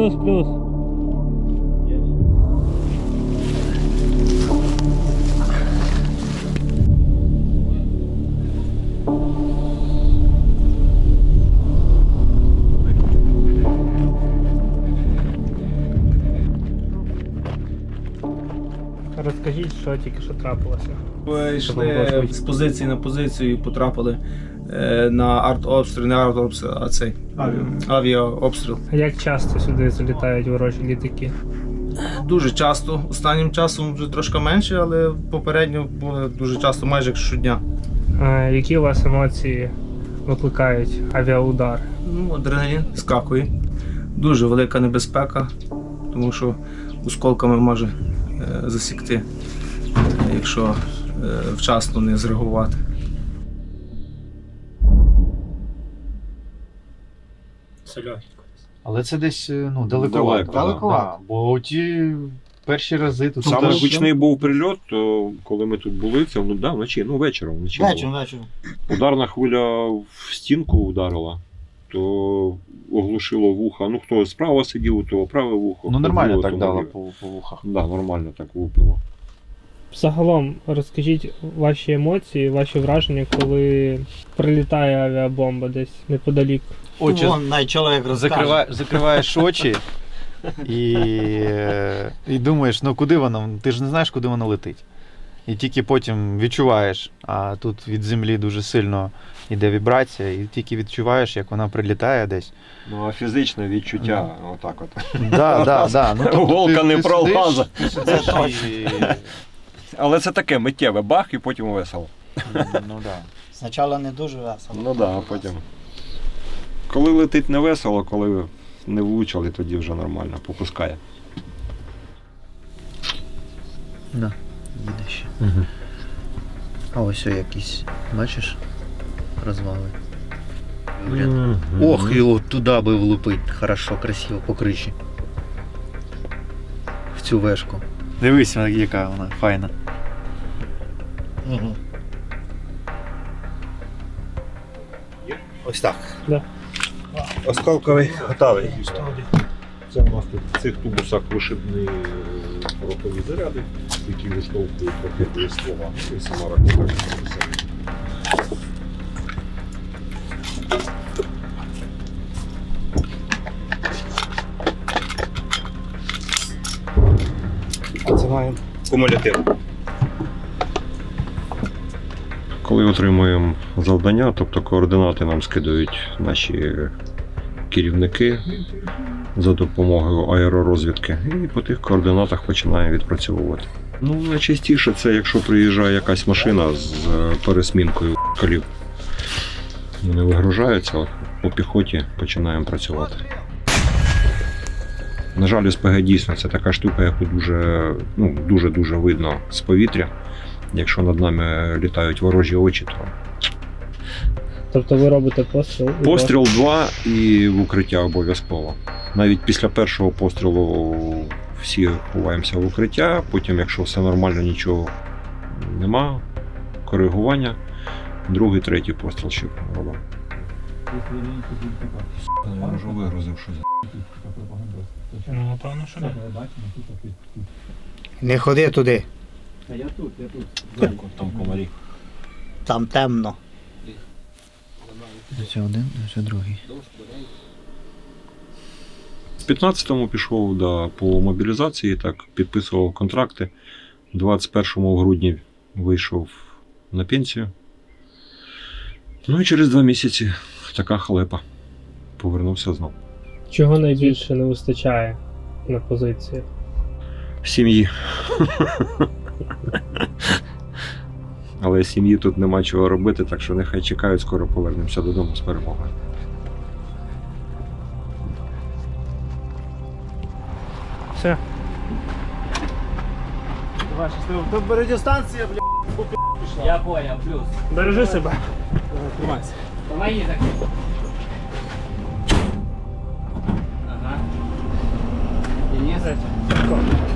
Плюс, плюс. Розкажіть, що тільки що трапилося. Ви йшли з позиції на позицію і потрапили на артобстріл, не артобстріл, а цей авіаобстріл. А як часто сюди залітають ворожі літаки? Дуже часто. Останнім часом вже трошки менше, але попередньо було дуже часто, майже щодня. Е, які у вас емоції викликають авіаудар? Ну, адреналін скакує. Дуже велика небезпека, тому що осколками може е, засікти, якщо е, вчасно не зреагувати. Але це десь е, ну, далеко. Далеко, да. Да, бо ті перші рази тут Саме теж- гучний був прильот, то коли ми тут були, це ну, да, вночі, ну вечором вночі. було. Вечором, вечором. Ударна хвиля в стінку ударила, то оглушило вуха. Ну хто справа сидів, того праве вухо. Ну нормально так то дало ліве. по, по вухах. Да, нормально так влупило. Загалом розкажіть ваші емоції, ваші враження, коли прилітає авіабомба десь неподалік. Очі Вон, чоловік розкаже. закриває, закриваєш очі і, і думаєш, ну куди воно? Ти ж не знаєш, куди воно летить. І тільки потім відчуваєш, а тут від землі дуже сильно йде вібрація, і тільки відчуваєш, як вона прилітає десь. Ну а фізичне відчуття, отак от. Да, да, да. Ну, Голка не ти пролаза. Але це таке миттєве бах і потім весело. Ну да. Спочатку не дуже весело. Ну да, а потім. Коли летить не весело, коли не влучили, тоді вже нормально, попускає. Да, їде ще. А ось о якісь, бачиш, розвали. Уряд. Ох, його туди би влупить. Хорошо, красиво по криші. В цю вешку. Дивись, яка вона файна. Угу. Ось так. Да. Осколковий готовий. Це у нас тут в цих тубусах вишибні порохові заряди, які виштовхують ракети слова. І сама ракета все. Кумулятив. Коли отримуємо завдання, тобто координати нам скидають наші керівники за допомогою аеророзвідки, і по тих координатах починаємо відпрацьовувати. Ну, найчастіше це якщо приїжджає якась машина з е, пересмінкою колів. Вони вигружаються, от, по піхоті починаємо працювати. На жаль, СПГ дійсно це така штука, яку дуже ну, дуже-дуже видно з повітря. Якщо над нами літають ворожі очі, то Тобто ви робите постріл. і постріл два і в укриття обов'язково. Навіть після першого пострілу всі ховаємося в укриття, потім, якщо все нормально, нічого нема, коригування, другий, третій постріл ще робимо. Я вже вигрузив щось. Ну, напевно, що не. Не ходи туди, Там комарі. там темно. Ось один, ось другий. В 15-му пішов да, по мобілізації, так, підписував контракти. 21 грудні вийшов на пенсію. Ну і через два місяці така халепа. Повернувся знову. Чого найбільше не вистачає на позиціях? Сім'ї. Але сім'ї тут нема чого робити, так що нехай чекають, скоро повернемося додому з перемогою. Все. Тут радіостанція, бля. Я понял, плюс. Бережи себе. Помоги так. Exactly. Cool.